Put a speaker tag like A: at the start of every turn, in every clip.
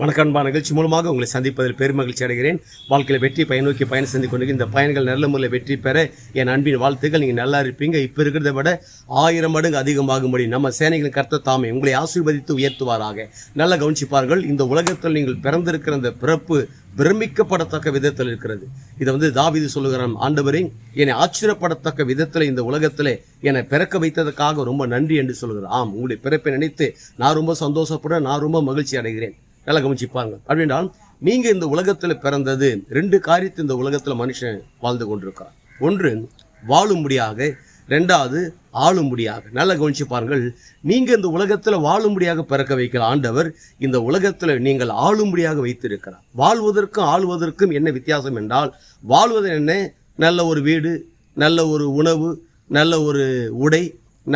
A: வணக்கம்பா நிகழ்ச்சி மூலமாக உங்களை சந்திப்பதில் பெருமகிழ்ச்சி அடைகிறேன். வாழ்க்கையில் வெற்றி பயன் நோக்கி பயணம் செஞ்சு கொண்டு இந்த பயன்கள் நல்ல முறையில் வெற்றி பெற என் அன்பின் வாழ்த்துக்கள். நீங்கள் நல்லா இருப்பீங்க. இப்போ இருக்கிறத விட ஆயிரம் மடங்கு அதிகமாகும்படி நம்ம சேனைகளின் கர்த்த தாமே உங்களை ஆசீர்வதித்து உயர்த்துவாராக. நல்ல கவனிச்சுப்பார்கள். இந்த உலகத்தில் நீங்கள் பிறந்திருக்கிற அந்த பிறப்பு பிரமிக்கப்படத்தக்க விதத்தில் இருக்கிறது. இதை வந்து தாவிது சொல்லுகிறான் ஆண்டவரே என்னை ஆச்சரியப்படத்தக்க விதத்தில் இந்த உலகத்தில் என்னை பிறக்க வைத்ததற்காக ரொம்ப நன்றி என்று சொல்கிறார் ஆம் உங்களுடைய பிறப்பை நினைத்து நான் ரொம்ப சந்தோஷப்படுறேன். நான் ரொம்ப மகிழ்ச்சி அடைகிறேன். நல்லா கவனிச்சுப்பாங்க. அப்படின்னால் நீங்கள் இந்த உலகத்தில் பிறந்தது ரெண்டு காரியத்தை இந்த உலகத்தில் மனுஷன் வாழ்ந்து கொண்டிருக்கான் ஒன்று வாழும்படியாக ரெண்டாவது ஆளும்படியாக நல்லா கவனிச்சு பாருங்கள் நீங்கள் இந்த உலகத்தில் வாழும்படியாக பிறக்க வைக்கிற ஆண்டவர் இந்த உலகத்தில் நீங்கள் ஆளும்படியாக வைத்திருக்கிறார். வாழ்வதற்கும் ஆளுவதற்கும் என்ன வித்தியாசம் என்றால் வாழ்வது என்ன? நல்ல ஒரு வீடு நல்ல ஒரு உணவு நல்ல ஒரு உடை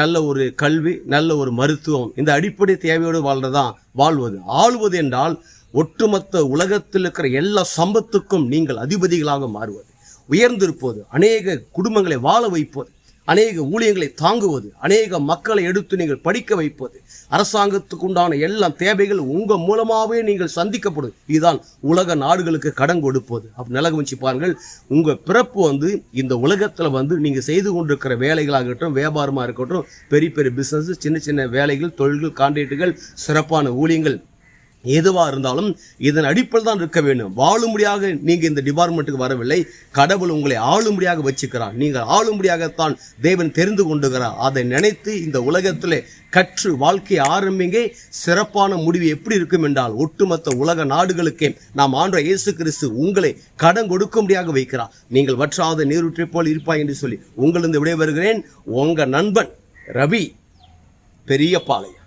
A: நல்ல ஒரு கல்வி நல்ல ஒரு மருத்துவம் இந்த அடிப்படை தேவையோடு வாழ்றதான் வாழ்வது. ஆள்வது என்றால் ஒட்டுமொத்த உலகத்தில் இருக்கிற எல்லா சம்பத்துக்கும் நீங்கள் அதிபதிகளாக மாறுவது. உயர்ந்திருப்பது அநேக குடும்பங்களை வாழ வைப்பது. அநேக ஊழியங்களை தாங்குவது அநேக மக்களை எடுத்து நீங்கள் படிக்க வைப்பது அரசாங்கத்துக்கு உண்டான எல்லா தேவைகள் உங்கள் மூலமாகவே நீங்கள் சந்திக்கப்படும். இதுதான் உலக நாடுகளுக்கு கடன் கொடுப்பது. அப்படி நிலக வச்சு பாருங்கள். உங்கள் பிறப்பு வந்து இந்த உலகத்தில் வந்து நீங்கள் செய்து கொண்டிருக்கிற வேலைகளாகட்டும் வியாபாரமாக இருக்கட்டும் பெரிய பெரிய பிஸ்னஸ் சின்ன சின்ன வேலைகள் தொழில்கள் கான்ட்ராக்டுகள் சிறப்பான ஊழியங்கள் எதுவாக இருந்தாலும் இதன் அடிப்படையில் தான் இருக்க வேண்டும். வாழும்படியாக நீங்கள் இந்த டிபார்ட்மெண்ட்டுக்கு வரவில்லை. கடவுள் உங்களை ஆளும்படியாக வச்சுக்கிறார். நீங்கள் ஆளும்படியாகத்தான் தேவன் தெரிந்து கொண்டுகிறார். அதை நினைத்து இந்த உலகத்திலே கற்று வாழ்க்கையை ஆரம்பிங்க. சிறப்பான முடிவு எப்படி இருக்கும் என்றால் ஒட்டுமொத்த உலக நாடுகளுக்கே நாம் ஆண்ட இயேசு கிறிஸ்து உங்களை கடன் கொடுக்கும்படியாக வைக்கிறார். நீங்கள் வற்றாத நீரூற்றை போல் இருப்பாய் என்று சொல்லி உங்களிருந்து விடைபெறுகிறேன். உங்கள் நண்பன் ரவி பெரிய பாளையம்